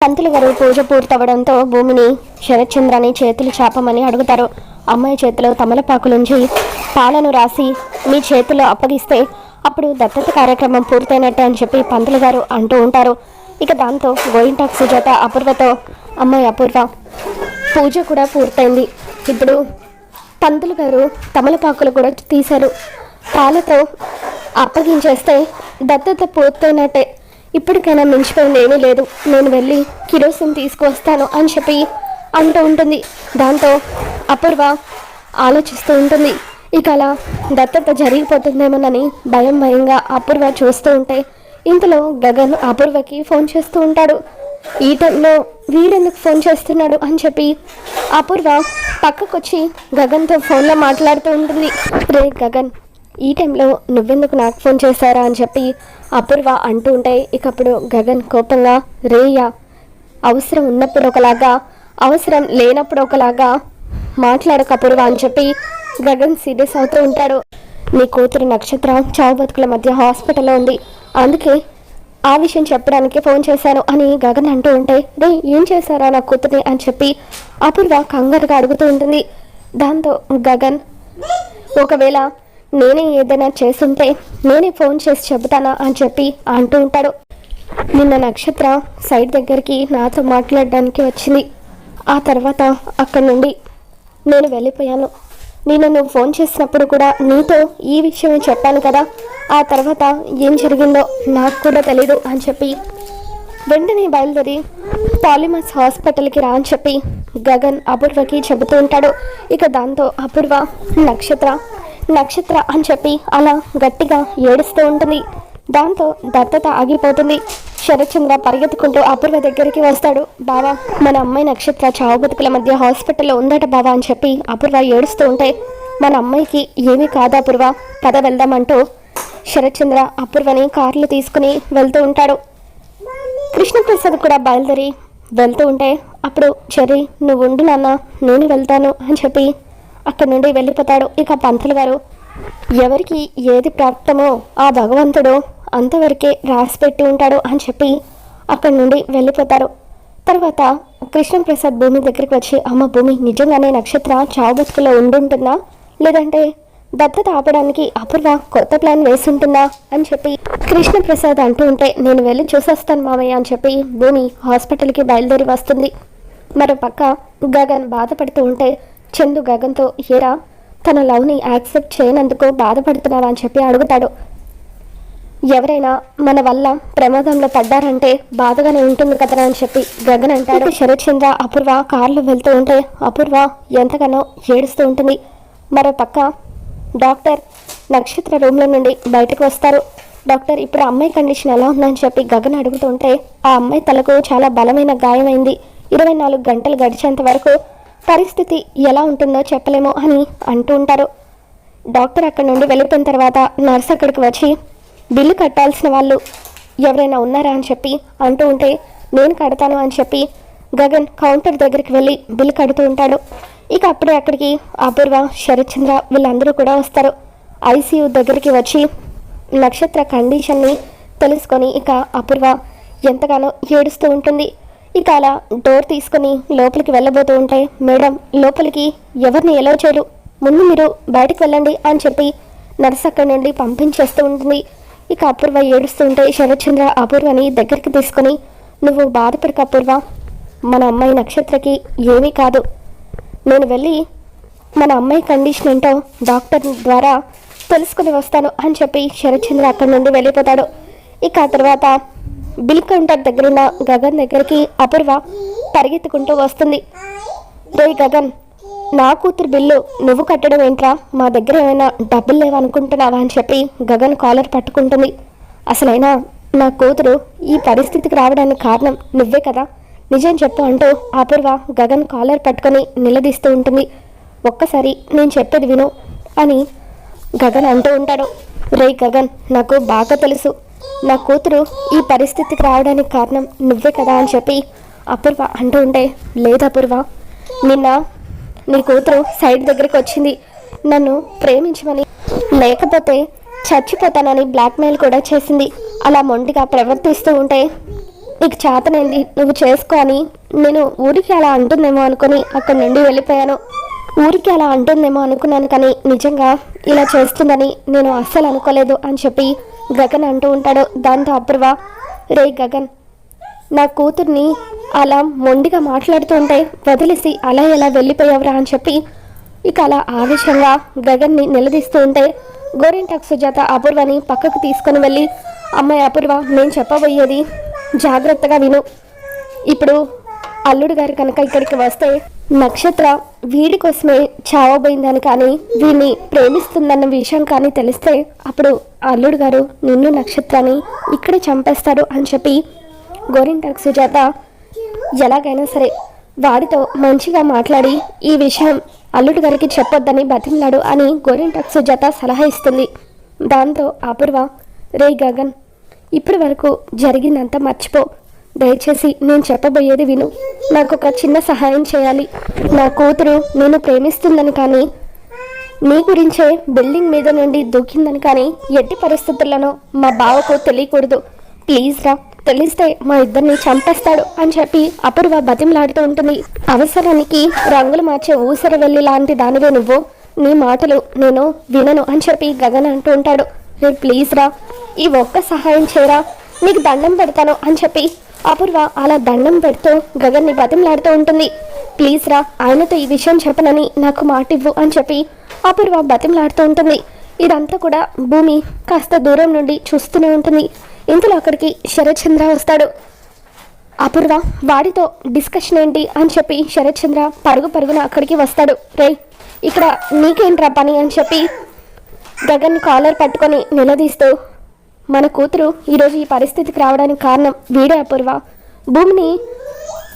పంతులు గారు పూజ పూర్తవడంతో భూమిని శరత్చంద్రని చేతులు చాపమని అడుగుతారు. అమ్మాయి చేతిలో తమలపాకులుంచి పాలను రాసి మీ చేతిలో అప్పగిస్తే అప్పుడు దత్తత కార్యక్రమం పూర్తయినట్టే అని చెప్పి పంతులు గారు అంటూ ఉంటారు. ఇక దాంతో గోయింటాక్ సుజాత అపూర్వతో అమ్మాయి అపూర్వ పూజ కూడా పూర్తయింది. ఇప్పుడు పంతులు గారు తమలపాకులు కూడా తీశారు. పాలతో అప్పగించేస్తే దత్తత పూర్తయినట్టే. ఇప్పటికైనా మించిపోయింది ఏమీ లేదు. నేను వెళ్ళి కిరోసిన్ తీసుకువస్తాను అని చెప్పి అంటూ ఉంటుంది. దాంతో అపూర్వ ఆలోచిస్తూ ఉంటుంది. ఇక అలా దత్తత జరిగిపోతుందేమోనని భయం భయంగా అపూర్వ చూస్తూ ఉంటే ఇంతలో గగన్ అపూర్వకి ఫోన్ చేస్తూ ఉంటాడు. ఈ టైంలో వీరెందుకు ఫోన్ చేస్తున్నాడు అని చెప్పి అపూర్వ పక్కకొచ్చి గగన్తో ఫోన్లో మాట్లాడుతూ ఉంటుంది. రే గగన్ ఈ టైంలో నువ్వెందుకు నాకు ఫోన్ చేశారా అని చెప్పి అపూర్వ అంటూ ఉంటే ఇకప్పుడు గగన్ కోపంగా రేయ అవసరం ఉన్నప్పుడు ఒకలాగా అవసరం లేనప్పుడు ఒకలాగా మాట్లాడక అపూర్వ అని చెప్పి గగన్ సీరియస్ అవుతూ ఉంటాడు. నీ కూతురు నక్షత్ర చావు బతుకుల మధ్య హాస్పిటల్లో ఉంది. అందుకే ఆ విషయం చెప్పడానికి ఫోన్ చేశాను అని గగన్ అంటూ ఉంటే రే ఏం చేశారా నా కూతుర్ని? అని చెప్పి అపూర్వ కంగారుగా అడుగుతూ ఉంటుంది. దాంతో గగన్ ఒకవేళ నేనే ఏదైనా చేస్తుంటే నేనే ఫోన్ చేసి చెబుతానా అని చెప్పి అంటూ ఉంటాడు. నిన్న నక్షత్ర సైడ్ దగ్గరికి నాతో మాట్లాడడానికి వచ్చింది. ఆ తర్వాత అక్కడి నుండి నేను వెళ్ళిపోయాను. నేను నువ్వు ఫోన్ చేసినప్పుడు కూడా నీతో ఈ విషయమే చెప్పాను కదా. ఆ తర్వాత ఏం జరిగిందో నాకు కూడా తెలీదు అని చెప్పి వెంటనే బయలుదేరి పాలిమస్ హాస్పిటల్కి రా అని చెప్పి గగన్ అపూర్వకి చెబుతూ ఉంటాడు. ఇక దాంతో అపూర్వ నక్షత్ర నక్షత్ర అని చెప్పి అలా గట్టిగా ఏడుస్తూ ఉంటుంది. దాంతో దత్తత ఆగిపోతుంది. శరత్చంద్ర పరిగెత్తుకుంటూ అపూర్వ దగ్గరికి వస్తాడు. బావా మన అమ్మాయి నక్షత్ర చావు బతుకుల మధ్య హాస్పిటల్లో ఉందట బావా అని చెప్పి అపూర్వ ఏడుస్తూ ఉంటే మన అమ్మాయికి ఏమీ కాదా అపూర్వ కథ వెళ్దామంటూ శరత్చంద్ర అపూర్వని కార్లు తీసుకుని వెళ్తూ ఉంటాడు. కృష్ణప్రసాద్ కూడా బయలుదేరి వెళ్తూ ఉంటే అప్పుడు చెర్రీ నువ్వు ఉండు నాన్న నేను వెళ్తాను అని చెప్పి అక్కడి నుండి వెళ్ళిపోతాడు ఇక పంతులు గారు. ఎవరికి ఏది ప్రాప్తమో ఆ భగవంతుడు అంతవరకే రాసి పెట్టి ఉంటాడు అని చెప్పి అక్కడి నుండి వెళ్ళిపోతారు. తర్వాత కృష్ణప్రసాద్ భూమి దగ్గరికి వచ్చి అమ్మ భూమి నిజంగానే నక్షత్ర చావు బతుకులో ఉండుంటుందా? లేదంటే దత్తత ఆపడానికి అపూర్వ కొత్త ప్లాన్ వేసుంటుందా? అని చెప్పి కృష్ణప్రసాద్ అంటూ ఉంటే నేను వెళ్ళి చూసేస్తాను మామయ్య అని చెప్పి భూమి హాస్పిటల్కి బయలుదేరి వస్తుంది. మరో పక్క గగన్ బాధపడుతూ ఉంటే చందు గగన్తో ఏరా తన లవ్ని యాక్సెప్ట్ చేయనందుకు బాధపడుతున్నావా? అని చెప్పి అడుగుతాడు. ఎవరైనా మన వల్ల ప్రమాదంలో పడ్డారంటే బాధగానే ఉంటుంది కదా అని చెప్పి గగన్ అంటాడు. శరత్చంద్ర అపూర్వ కార్లో వెళ్తూ ఉంటే అపూర్వ ఎంతగానో ఏడుస్తూ ఉంటుంది. మరో పక్క డాక్టర్ నక్షత్ర రూమ్లో నుండి బయటకు వస్తారు. డాక్టర్ ఇప్పుడు అమ్మాయి కండిషన్ ఎలా ఉందని చెప్పి గగన్ అడుగుతుంటే ఆ అమ్మాయి తలకు చాలా బలమైన గాయమైంది. ఇరవై నాలుగు గంటలు గడిచేంత వరకు పరిస్థితి ఎలా ఉంటుందో చెప్పలేమో అని అంటూ ఉంటారు. డాక్టర్ అక్కడి నుండి వెళ్ళిపోయిన తర్వాత నర్స్ అక్కడికి వచ్చి బిల్లు కట్టాల్సిన వాళ్ళు ఎవరైనా ఉన్నారా? అని చెప్పి అంటూ ఉంటే నేను కడతాను అని చెప్పి గగన్ కౌంటర్ దగ్గరికి వెళ్ళి బిల్లు కడుతూ ఉంటాడు. ఇక అప్పుడే అక్కడికి అపూర్వ శరత్చంద్ర వీళ్ళందరూ కూడా వస్తారు. ఐసీయూ దగ్గరికి వచ్చి నక్షత్ర కండిషన్ని తెలుసుకొని ఇక అపూర్వ ఎంతగానో ఏడుస్తూ ఉంటుంది. ఇక అలా డోర్ తీసుకొని లోపలికి వెళ్ళబోతూ ఉంటే మేడం లోపలికి ఎవరిని ఎలా చేయరు ముందు మీరు బయటకు వెళ్ళండి అని చెప్పి నర్స్ అక్కడి నుండి పంపించేస్తూ ఉంటుంది. ఇక అపూర్వ ఏడుస్తూ ఉంటే శరత్చంద్ర అపూర్వని దగ్గరికి తీసుకొని నువ్వు బాధపడక అపూర్వ. మన అమ్మాయి నక్షత్రకి ఏమీ కాదు. నేను వెళ్ళి మన అమ్మాయి కండిషన్ ఏంటో డాక్టర్ ద్వారా తెలుసుకుని వస్తాను అని చెప్పి శరత్చంద్ర అక్కడి నుండి వెళ్ళిపోతాడు. ఇక ఆ తర్వాత బిల్ కౌంటర్ దగ్గర ఉన్న గగన్ దగ్గరికి అపూర్వ పరిగెత్తుకుంటూ వస్తుంది. రే గగన్ నా కూతురు బిల్లు నువ్వు కట్టడం ఏంట్రా? మా దగ్గర ఏమైనా డబ్బులు లేవనుకుంటున్నావా? అని చెప్పి గగన్ కాలర్ పట్టుకుంటుంది. అసలైనా నా కూతురు ఈ పరిస్థితికి రావడానికి కారణం నువ్వే కదా? నిజం చెప్పు అంటూ అపూర్వ గగన్ కాలర్ పట్టుకొని నిలదీస్తూ ఉంటుంది. ఒక్కసారి నేను చెప్పేది విను అని గగన్ అంటూ ఉంటాడు. రే గగన్ నాకు బాగా తెలుసు. నా కూతురు ఈ పరిస్థితికి రావడానికి కారణం నువ్వే కదా అని చెప్పి అపూర్వ అంటూ ఉంటే లేదు అపూర్వ. నిన్న నీ కూతురు సైడ్ దగ్గరికి వచ్చింది. నన్ను ప్రేమించమని లేకపోతే చచ్చిపోతానని బ్లాక్మెయిల్ కూడా చేసింది. అలా మొండిగా ప్రవర్తిస్తూ ఉంటే నీకు చేతనైంది నువ్వు చేసుకో అని నేను ఊరికి అలా అంటుందేమో అనుకుని అక్కడి నుండి వెళ్ళిపోయాను. ఊరికి అలా అంటుందేమో అనుకున్నాను కానీ నిజంగా ఇలా చేస్తుందని నేను అస్సలు అనుకోలేదు అని చెప్పి గగన్ అంటూ ఉంటాడు. దాంతో అపూర్వ రే గగన్ నా కూతుర్ని అలా మొండిగా మాట్లాడుతుంటే వదిలేసి అలా ఎలా వెళ్ళిపోయావురా? అని చెప్పి ఇక అలా ఆవేశంగా గగన్ని నిలదీస్తూ ఉంటే గోరింటాక్ సుజాత అపూర్వని పక్కకు తీసుకొని వెళ్ళి అమ్మాయి అపూర్వ నేను చెప్పబోయేది జాగ్రత్తగా విను. ఇప్పుడు అల్లుడు గారు కనుక ఇక్కడికి వస్తే నక్షత్ర వీడి కోసమే చావబోయిందని కానీ వీడిని ప్రేమిస్తుందన్న విషయం కానీ తెలిస్తే అప్పుడు అల్లుడు గారు నిన్ను నక్షత్రాన్ని ఇక్కడే చంపేస్తారు అని చెప్పి గోరింటాక్ సుజాత ఎలాగైనా సరే వాడితో మంచిగా మాట్లాడి ఈ విషయం అల్లుడు గారికి చెప్పొద్దని బతిమలాడు అని గోరింటాక్ సుజాత సలహా ఇస్తుంది. దాంతో అపూర్వ రే గగన్ ఇప్పటి వరకు జరిగిందంతా మర్చిపో. దయచేసి నేను చెప్పబోయేది విను. నాకు ఒక చిన్న సహాయం చేయాలి. నా కూతురు నేను ప్రేమిస్తుందని కానీ నీ గురించే బిల్డింగ్ మీద నుండి దూకిందని కానీ ఎట్టి పరిస్థితులను మా బావకు తెలియకూడదు. ప్లీజ్ రా తెలిస్తే మా ఇద్దరిని చంపేస్తాడు అని చెప్పి అపూర్వ బతిమలాడుతూ ఉంటుంది. అవసరానికి రంగులు మార్చే ఊసర వెళ్ళి లాంటి దానివే నువ్వు. నీ మాటలు నేను వినను అని చెప్పి గగన్ అంటూ ఉంటాడు. రే ప్లీజ్ రా ఈ ఒక్క సహాయం చేయరా నీకు దండం పెడతాను అని చెప్పి అపూర్వ అలా దండం పెడుతూ గగన్ని బతిమలాడుతూ ఉంటుంది. ప్లీజ్ రా ఆయనతో ఈ విషయం చెప్పనని నాకు మాట ఇవ్వు అని చెప్పి అపూర్వ బతిమలాడుతూ ఉంటుంది. ఇదంతా కూడా భూమి కాస్త దూరం నుండి చూస్తూనే ఉంటుంది. ఇంతలో అక్కడికి శరత్చంద్ర వస్తాడు. అపూర్వ వాడితో డిస్కషన్ ఏంటి? అని చెప్పి శరత్చంద్ర పరుగు పరుగున అక్కడికి వస్తాడు. రే ఇక్కడ నీకేంట్రా పని? అని చెప్పి గగన్ కాలర్ పట్టుకొని నిలదీస్తూ మన కూతురు ఈరోజు ఈ పరిస్థితికి రావడానికి కారణం వీడే అపూర్వ. భూమిని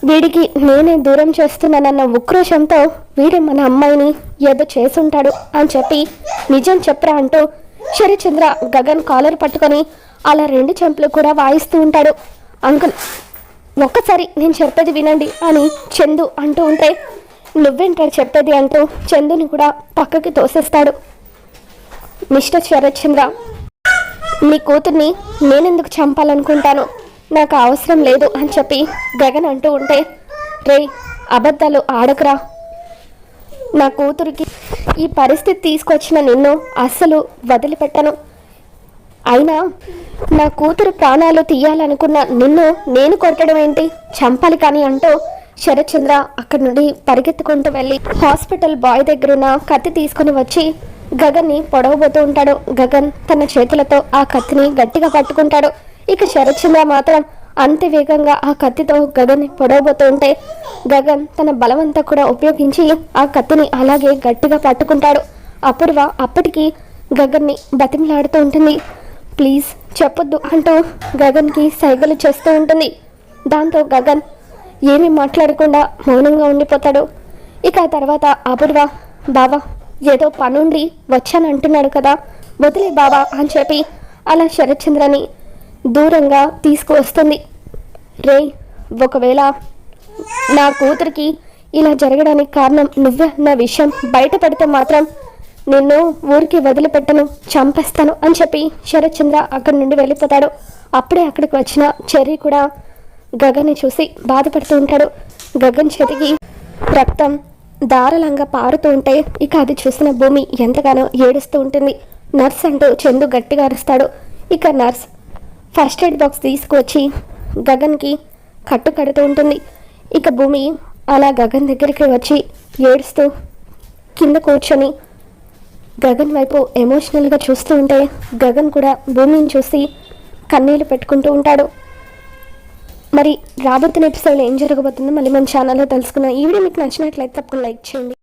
వీడికి నేనే దూరం చేస్తున్నానన్న ఉక్రోషంతో వీడే మన అమ్మాయిని ఏదో చేసుంటాడు అని చెప్పి నిజం చెప్పరా అంటూ శరిచంద్ర గగన్ కాలర్ పట్టుకొని అలా రెండు చెంపలు కూడా వాయిస్తూ ఉంటాడు. అంకుల్ ఒక్కసారి నేను చెప్పేది వినండి అని చందు అంటూ ఉంటే నువ్వేంటాడు చెప్పేది అంటూ చందుని కూడా పక్కకి తోసేస్తాడు. మిస్టర్ శరత్చంద్ర మీ కూతుర్ని నేనెందుకు చంపాలనుకుంటాను? నాకు అవసరం లేదు అని చెప్పి గగన్ అంటూ ఉంటే రే అబద్ధాలు ఆడకురా. నా కూతురికి ఈ పరిస్థితి తీసుకొచ్చిన నిన్ను అస్సలు వదిలిపెట్టను. అయినా నా కూతురు ప్రాణాలు తీయాలనుకున్న నిన్ను నేను కొట్టడం ఏంటి? చంపాలి కానీ అంటూ శరత్చంద్ర అక్కడి నుండి పరిగెత్తుకుంటూ వెళ్ళి హాస్పిటల్ బాయ్ దగ్గరున్న కత్తి తీసుకుని వచ్చి గగన్ని పొడవబోతూ ఉంటాడు. గగన్ తన చేతులతో ఆ కత్తిని గట్టిగా పట్టుకుంటాడు. ఇక శరత్చంద్ర మాత్రం అంత వేగంగా ఆ కత్తితో గగన్ని పొడవబోతూ ఉంటే గగన్ తన బలమంతా కూడా ఉపయోగించి ఆ కత్తిని అలాగే గట్టిగా పట్టుకుంటాడు. అపూర్వ అప్పటికి గగన్ని బతిమలాడుతూ ఉంటుంది. ప్లీజ్ చెప్పొద్దు అంటూ గగన్కి సైగలు చేస్తూ ఉంటుంది. దాంతో గగన్ ఏమీ మాట్లాడకుండా మౌనంగా ఉండిపోతాడు. ఇక ఆ తర్వాత అపూర్వ బావా ఏదో పనుండి వచ్చాను అంటున్నాడు కదా. వదిలే బాబా అని చెప్పి అలా శరత్చంద్రని దూరంగా తీసుకువస్తుంది. రే ఒకవేళ నా కూతురికి ఇలా జరగడానికి కారణం నువ్వే నా విషయం బయటపడితే మాత్రం నిన్ను ఊరికి వదిలిపెట్టను చంపేస్తాను అని చెప్పి శరత్చంద్ర అక్కడి నుండి వెళ్ళిపోతాడు. అప్పుడే అక్కడికి వచ్చిన చెర్రీ కూడా గగన్ని చూసి బాధపడుతూ ఉంటాడు. గగన్ చేతికి రక్తం దారలంగా పారుతూ ఉంటే ఇక అది చూసిన భూమి ఎంతగానో ఏడుస్తూ ఉంటుంది. నర్స్ అంటూ చందు గట్టిగా అరుస్తాడు. ఇక నర్స్ ఫస్ట్ ఎయిడ్ బాక్స్ తీసుకువచ్చి గగన్కి కట్టు కడుతూ ఉంటుంది. ఇక భూమి అలా గగన్ దగ్గరికి వచ్చి ఏడుస్తూ కింద కూర్చొని గగన్ వైపు ఎమోషనల్గా చూస్తూ ఉంటే గగన్ కూడా భూమిని చూసి కన్నీళ్ళు పెట్టుకుంటూ ఉంటాడు. మరి రాబోతున్న ఎపిసోడ్లో ఏం జరగబోతుందో మళ్ళీ మన ఛానల్లో తెలుసుకున్నాం ఈ వీడియో మీకు నచ్చినట్లయితే తప్పకుండా లైక్ చేయండి.